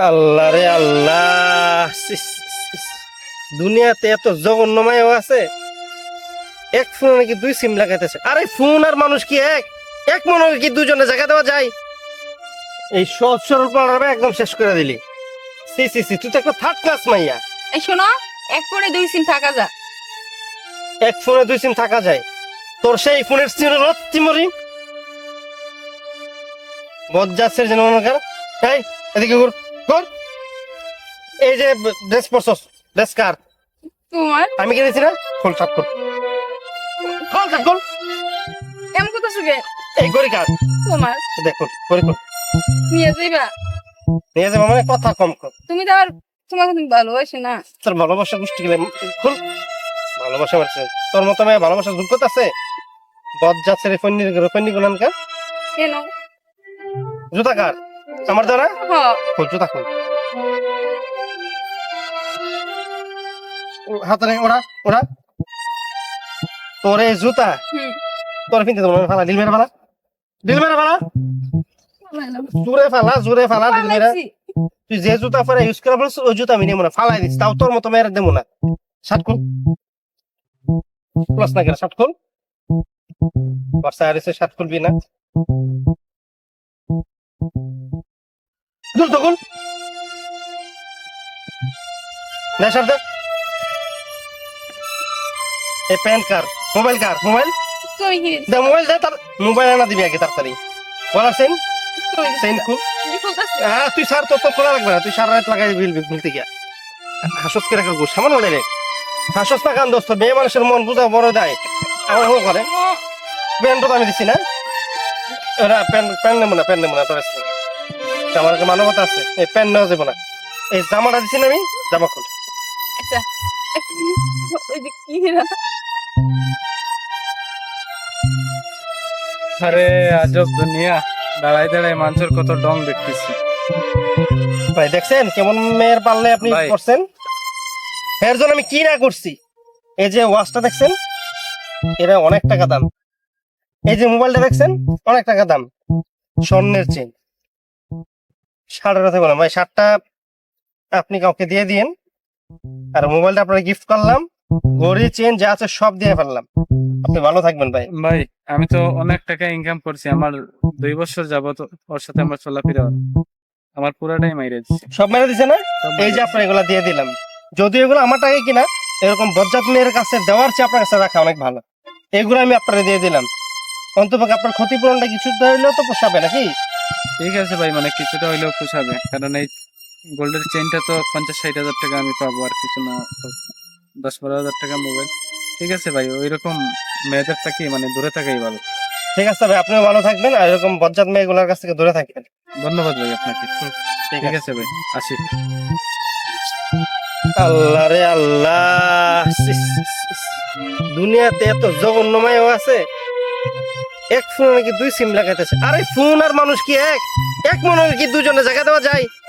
আল্লাহ রে আল্লাহ। দুনিয়াতে এত জঘন্যময় আছে। এক ফোনে নাকি দুই সিম লাগাইতেছে। আরে ফোন আর মানুষ কি এক? এক মনে কি দুজনে জায়গা দেওয়া যায়? এই সহজ সরল পড়াবে একদম শেষ করে দিলি। সি সি সি তুই তো একটা থার্ড ক্লাস মাইয়া। এই শোনো এক ফোনে দুই সিম থাকা যা এক ফোনে দুই সিম থাকা যায়। তোর সেই ফোনের সিম রত্তি মরি বজ্জাচ্ছের যেন মনে কর। এই এদিকে কর কর এই যে ড্রেস পরছস ড্রেস কার? তোমার? আমি কিনেছি না খোল সাত খোল। খোল সাত খোল। এমন কথা শুকে এই গড়ি কার? তোমার? দেখ খোল নিয়ে যাইবা? নিয়ে যাব মানে কথা কম কর। তুমি তো আবার তোমাকে তুমি ভালোবাসি না। তোর ভালোবাসা গোষ্ঠী গেলে খুল। ভালোবাসা মারছে তোর মতো মেয়ে ভালোবাসার যোগ্যতা আছে? বজ্জাচ্ছের ফন্নি ফন্নি গুলান কার কেন? জুতা কার? আমার দ্বারা? হ খোল জুতা খোল হাতে নে ওরা ওরা। তোর এই জুতা তোর পিনতে না, ফালা দিল মেরে ফালা। দিল মেরে ফালা। জুড়ে ফালা জুড়ে ফালা দিল মেরে। তুই যে জুতা পরে ইউজ করা বলছিস ওই জুতা আমি নেব না ফালাই দিস তাও তোর মতো মেয়ের দেবো না। শার্ট খোল। প্লাস না কেন শার্ট খোল। বর্ষা আর এসে শার্ট খুলবি না। দূর তো খোল দে শার্ট প্যান কার? মোবাইল কার? মোবাইল? দে মোবাইল দে তার মোবাইল আনা দিবি আগে তাড়াতাড়ি। বলা সেন? সেন হ্যাঁ তুই সার তোর তো খোলা লাগবে না। তুই সারা রাত লাগাই বিলবি ভুলতে গিয়া। হাসস করে রাখার গোস সামান্য রে। হাসস না কান দোস্ত মেয়ে মানুষের মন বুঝা বড় দেয়। আমার করে। প্যান্ট তো আমি দিচ্ছি না। প্যান্ট প্যান্ট নেব না প্যান্ট নেব না তোর। আমার একটা মানবতা আছে। এই প্যান্ট নেওয়া যাব না। এই জামাটা দিচ্ছি না আমি জামা খুল। আচ্ছা ওই যে কি আরে আজব দুনিয়া। দাঁড়াই দাঁড়াই মানুষের কত ডং দেখতেছি। ভাই দেখছেন কেমন মেয়ের পারলে আপনি করছেন এর জন্য আমি কি না করছি? এই যে ওয়াচটা দেখছেন? এটা অনেক টাকা দাম। এই যে মোবাইলটা দেখছেন? অনেক টাকা দাম। স্বর্ণের চেন কথা বললাম ভাই শার্টটা আপনি কাউকে দিয়ে দিন। আর মোবাইলটা আপনার গিফট করলাম। ঘড়ি চেন যা আছে সব দিয়ে ফেললাম। আপনি ভালো থাকবেন ভাই। ভাই আমি তো অনেক টাকা ইনকাম করছি। আমার দুই বছর যাবত ওর সাথে আমার চলাফেরা আমার পুরাটাই মাইরে সব মেরে দিছে না? এই যে আপনার এগুলা দিয়ে দিলাম। যদি এগুলো আমার টাকা কিনা এরকম বজ্জাত মেয়ের কাছে দেওয়ার চেয়ে আপনার কাছে রাখা অনেক ভালো। এগুলো আমি আপনার দিয়ে দিলাম। অন্তপক্ষে আপনার ক্ষতিপূরণটা কিছু হইলেও তো পোষাবে নাকি? ঠিক আছে ভাই মানে কিছুটা হইলেও পোষাবে কারণ এই গোল্ডের চেনটা তো পঞ্চাশ ষাট হাজার টাকা আমি পাবো আর কিছু না দশ বারো হাজার টাকা মোবাইল। ঠিক আছে ভাই ওই রকম মেয়েদের থাকি মানে দূরে থাকাই ভালো। ঠিক আছে ভাই আপনিও ভালো থাকবেন আর এরকম বজ্জাত মেয়েগুলোর কাছ থেকে দূরে থাকবেন। ধন্যবাদ ভাই আপনাকে। ঠিক আছে। ভাই আসি। আল্লাহ রে আল্লাহ। দুনিয়াতে এত জঘন্যময় আছে। এক ফোনে নাকি দুই সিম লাগাইতেছে। আরে ফোন আর মানুষ কি এক? এক মনে কি দুজনে জায়গা দেওয়া যায়?